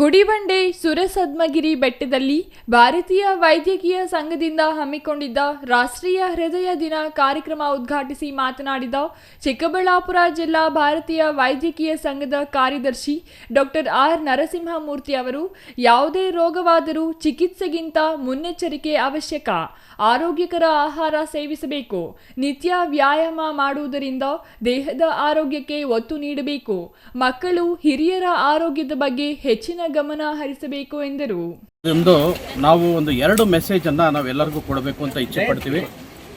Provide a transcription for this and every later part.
ಗುಡಿಬಂಡೆ ಸುರಸದ್ಮಗಿರಿ ಬೆಟ್ಟದಲ್ಲಿ ಭಾರತೀಯ ವೈದ್ಯಕೀಯ ಸಂಘದಿಂದ ಹಮ್ಮಿಕೊಂಡಿದ್ದ ರಾಷ್ಟ್ರೀಯ ಹೃದಯ ದಿನ ಕಾರ್ಯಕ್ರಮ ಉದ್ಘಾಟಿಸಿ ಮಾತನಾಡಿದ ಚಿಕ್ಕಬಳ್ಳಾಪುರ ಜಿಲ್ಲಾ ಭಾರತೀಯ ವೈದ್ಯಕೀಯ ಸಂಘದ ಕಾರ್ಯದರ್ಶಿ ಡಾಕ್ಟರ್ ಆರ್ ನರಸಿಂಹಮೂರ್ತಿ ಅವರು, ಯಾವುದೇ ರೋಗವಾದರೂ ಚಿಕಿತ್ಸೆಗಿಂತ ಮುನ್ನೆಚ್ಚರಿಕೆ ಅವಶ್ಯಕ, ಆರೋಗ್ಯಕರ ಆಹಾರ ಸೇವಿಸಬೇಕು, ನಿತ್ಯ ವ್ಯಾಯಾಮ ಮಾಡುವುದರಿಂದ ದೇಹದ ಆರೋಗ್ಯಕ್ಕೆ ಒತ್ತು ನೀಡಬೇಕು, ಮಕ್ಕಳು ಹಿರಿಯರ ಆರೋಗ್ಯದ ಬಗ್ಗೆ ಹೆಚ್ಚಿನ ಗಮನ ಹರಿಸಬೇಕು ಎಂದರು. ನಾವು ಒಂದು ಎರಡು ಮೆಸೇಜನ್ನು ನಾವೆಲ್ಲರಿಗೂ ಕೊಡಬೇಕು ಅಂತ ಇಚ್ಛೆ ಪಡ್ತೀವಿ.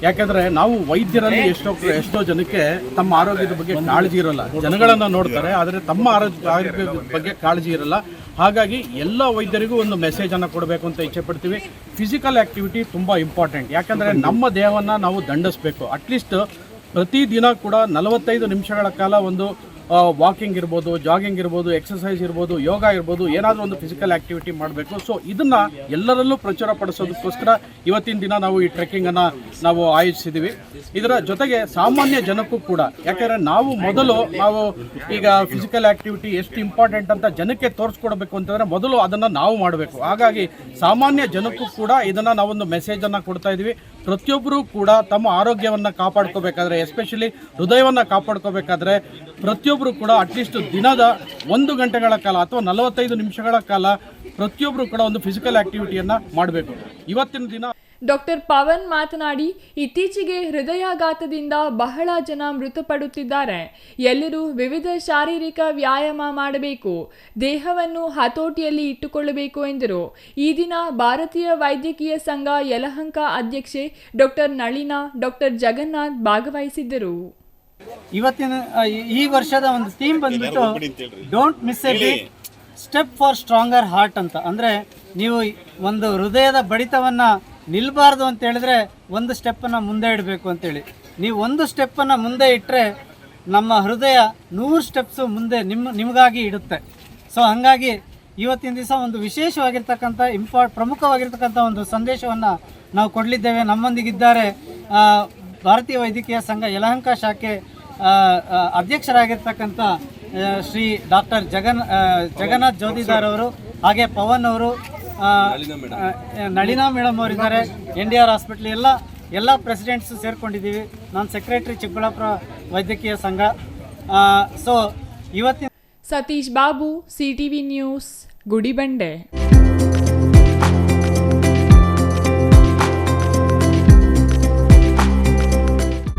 ಯಾಕಂದ್ರೆ ನಾವು ವೈದ್ಯರಲ್ಲಿ ಎಷ್ಟೋ ಎಷ್ಟೋ ಜನಕ್ಕೆ ತಮ್ಮ ಆರೋಗ್ಯದ ಬಗ್ಗೆ ಕಾಳಜಿ ಇರಲ್ಲ. ಜನಗಳನ್ನ ನೋಡ್ತಾರೆ, ಆದರೆ ತಮ್ಮ ಆರೋಗ್ಯ, ಆರೋಗ್ಯದ ಬಗ್ಗೆ ಕಾಳಜಿ ಇರಲ್ಲ. ಹಾಗಾಗಿ ಎಲ್ಲ ವೈದ್ಯರಿಗೂ ಒಂದು ಮೆಸೇಜ್ ಅನ್ನ ಕೊಡಬೇಕು ಅಂತ ಇಚ್ಛೆ ಪಡ್ತೀವಿ. ಫಿಸಿಕಲ್ ಆಕ್ಟಿವಿಟಿ ತುಂಬಾ ಇಂಪಾರ್ಟೆಂಟ್ ಯಾಕಂದ್ರೆ ನಮ್ಮ ದೇಹವನ್ನ ನಾವು ದಂಡಿಸ್ಬೇಕು. ಅಟ್ಲೀಸ್ಟ್ ಪ್ರತಿದಿನ ಕೂಡ ನಲವತ್ತೈದು ನಿಮಿಷಗಳ ಕಾಲ ಒಂದು ವಾಕಿಂಗ್ ಇರ್ಬೋದು ಜಾಗಿಂಗ್ ಇರ್ಬೋದು ಎಕ್ಸಸೈಸ್ ಇರ್ಬೋದು, ಯೋಗ ಇರ್ಬೋದು, ಏನಾದರೂ ಒಂದು ಫಿಸಿಕಲ್ ಆಕ್ಟಿವಿಟಿ ಮಾಡಬೇಕು. ಸೊ ಇದನ್ನ ಎಲ್ಲರಲ್ಲೂ ಪ್ರಚುರ ಪಡಿಸೋದಕ್ಕೋಸ್ಕರ ಇವತ್ತಿನ ದಿನ ನಾವು ಈ ಟ್ರೆಕ್ಕಿಂಗನ್ನು ನಾವು ಆಯೋಜಿಸಿದ್ದೀವಿ ಇದರ ಜೊತೆಗೆ ಸಾಮಾನ್ಯ ಜನಕ್ಕೂ ಕೂಡ, ಯಾಕೆಂದರೆ ನಾವು ಮೊದಲು ನಾವು ಈಗ ಫಿಸಿಕಲ್ ಆಕ್ಟಿವಿಟಿ ಎಷ್ಟು ಇಂಪಾರ್ಟೆಂಟ್ ಅಂತ ಜನಕ್ಕೆ ತೋರಿಸ್ಕೊಡ್ಬೇಕು ಅಂತಂದರೆ ಮೊದಲು ಅದನ್ನು ನಾವು ಮಾಡಬೇಕು. ಹಾಗಾಗಿ ಸಾಮಾನ್ಯ ಜನಕ್ಕೂ ಕೂಡ ಇದನ್ನು ನಾವೊಂದು ಮೆಸೇಜನ್ನು ಕೊಡ್ತಾ ಇದ್ದೀವಿ ಪ್ರತಿಯೊಬ್ಬರೂ ಕೂಡ ತಮ್ಮ ಆರೋಗ್ಯವನ್ನು ಕಾಪಾಡ್ಕೋಬೇಕಾದ್ರೆ ಎಸ್ಪೆಷಲಿ ಹೃದಯವನ್ನು ಕಾಪಾಡ್ಕೋಬೇಕಾದ್ರೆ ಪ್ರತಿಯೊಬ್ಬರು ಕೂಡ ಅಟ್ಲೀಸ್ಟ್ ದಿನದ ಒಂದು ಗಂಟೆಗಳ ಕಾಲ ಅಥವಾ ನಲವತ್ತೈದು ನಿಮಿಷಗಳ ಕಾಲ ಪ್ರತಿಯೊಬ್ಬರು ಕೂಡ ಒಂದು ಫಿಸಿಕಲ್ ಆಕ್ಟಿವಿಟಿಯನ್ನು ಮಾಡಬೇಕು. ಇವತ್ತಿನ ದಿನ ಡಾಕ್ಟರ್ ಪವನ್ ಮಾತನಾಡಿ, ಇತ್ತೀಚೆಗೆ ಹೃದಯಾಘಾತದಿಂದ ಬಹಳ ಜನ ಮೃತಪಡುತ್ತಿದ್ದಾರೆ. ಎಲ್ಲರೂ ವಿವಿಧ ಶಾರೀರಿಕ ವ್ಯಾಯಾಮ ಮಾಡಬೇಕು. ದೇಹವನ್ನು ಹತೋಟಿಯಲ್ಲಿ ಇಟ್ಟುಕೊಳ್ಳಬೇಕು ಎಂದರು. ಈ ದಿನ ಭಾರತೀಯ ವೈದ್ಯಕೀಯ ಸಂಘ ಯಲಹಂಕ ಅಧ್ಯಕ್ಷೆ ಡಾಕ್ಟರ್ ನಳಿನಾ, ಡಾಕ್ಟರ್ ಜಗನ್ನಾಥ್ ಭಾಗವಹಿಸಿದ್ದರು. ಇವತ್ತಿನ ಈ- ವರ್ಷದ ಒಂದು ಥೀಮ್ ಬಂದ್ಬಿಟ್ಟು don't miss a beat step for stronger heart ಅಂತ. ಅಂದರೆ ನೀವು ಒಂದು ಹೃದಯದ ಬಡಿತವನ್ನು ನಿಲ್ಬಾರ್ದು ಅಂತ ಹೇಳಿದ್ರೆ ಒಂದು ಸ್ಟೆಪ್ಪನ್ನು ಮುಂದೆ ಇಡಬೇಕು ಅಂತೇಳಿ ನೀವು ಒಂದು ಸ್ಟೆಪ್ಪನ್ನು ಮುಂದೆ ಇಟ್ಟರೆ ನಮ್ಮ ಹೃದಯ ನೂರು ಸ್ಟೆಪ್ಸು ಮುಂದೆ ನಿಮ್ಮ ನಿಮಗಾಗಿ ಇಡುತ್ತೆ. ಸೊ ಹಾಗಾಗಿ ಇವತ್ತಿನ ದಿವಸ ಒಂದು ವಿಶೇಷವಾಗಿರ್ತಕ್ಕಂಥ ಇಂಪಾರ್ಟ್ ಪ್ರಮುಖವಾಗಿರ್ತಕ್ಕಂಥ ಒಂದು ಸಂದೇಶವನ್ನು ನಾವು ಕೊಡಲಿದ್ದೇವೆ. ನಮ್ಮೊಂದಿಗಿದ್ದಾರೆ ಭಾರತೀಯ ವೈದ್ಯಕೀಯ ಸಂಘ ಯಲಹಂಕ ಶಾಖೆ ಅಧ್ಯಕ್ಷರಾಗಿರ್ತಕ್ಕಂಥ ಶ್ರೀ ಡಾಕ್ಟರ್ ಜಗನ್ ಜಗನ್ನಾಥ್ ಜೋದಿದಾರ್ ಅವರು ಹಾಗೆ ಪವನ್ ಅವರು ನಳಿನಾ ಮೇಡಮ್. ಅವರಿದ್ದಾರೆ. ಎನ್ ಡಿ ಆರ್ ಹಾಸ್ಪಿಟ್ಲ್ ಎಲ್ಲ ಎಲ್ಲ ಪ್ರೆಸಿಡೆಂಟ್ಸ್ ಸೇರ್ಕೊಂಡಿದ್ದೀವಿ. ನಾನು ಸೆಕ್ರೆಟರಿ ಚಿಕ್ಕಬಳ್ಳಾಪುರ ವೈದ್ಯಕೀಯ ಸಂಘ. ಸೊ ಇವತ್ತಿನ ಸತೀಶ್ ಬಾಬು ಸಿಟಿವಿ ನ್ಯೂಸ್ ಗುಡಿಬಂಡೆ.